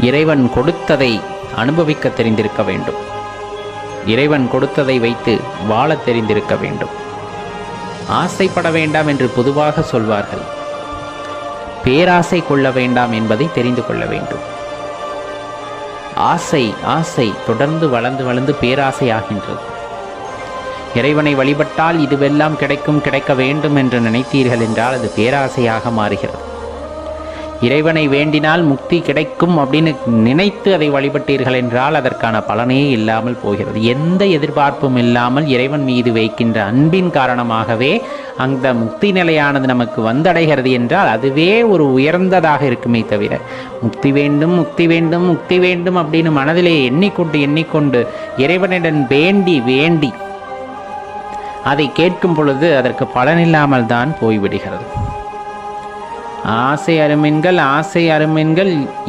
இறைவன் கொடுத்ததை அனுபவிக்க தெரிந்திருக்க வேண்டும். இறைவன் கொடுத்ததை வைத்து வாழத் தெரிந்திருக்க வேண்டும். ஆசைப்பட வேண்டாம் என்று பொதுவாக சொல்வார்கள். பேராசை கொள்ள வேண்டாம் என்பதை தெரிந்து கொள்ள வேண்டும். ஆசை ஆசை தொடர்ந்து வளர்ந்து வளர்ந்து பேராசை ஆகின்றது. இறைவனை வழிபட்டால் இதுவெல்லாம் கிடைக்கும் கிடைக்க வேண்டும் என்று நினைத்தீர்கள் என்றால் அது பேராசையாக மாறுகிறது. இறைவனை வேண்டினால் முக்தி கிடைக்கும் அப்படின்னு நினைத்து அதை வழிபட்டீர்கள் என்றால் அதற்கான பலனே இல்லாமல் போகிறது. எந்த எதிர்பார்ப்பும் இல்லாமல் இறைவன் மீது வைக்கின்ற அன்பின் காரணமாகவே அந்த முக்தி நிலையானது நமக்கு வந்தடைகிறது என்றால் அதுவே ஒரு உயர்ந்ததாக இருக்குமே தவிர முக்தி வேண்டும் முக்தி வேண்டும் முக்தி வேண்டும் அப்படின்னு மனதிலே எண்ணிக்கொண்டு எண்ணிக்கொண்டு இறைவனிடம் வேண்டி வேண்டி அதை கேட்கும் பொழுது அதற்கு பலனில்லாமல் தான் போய்விடுகிறது. ஆசை அருமென்கள் ஆசை அருமென்கள்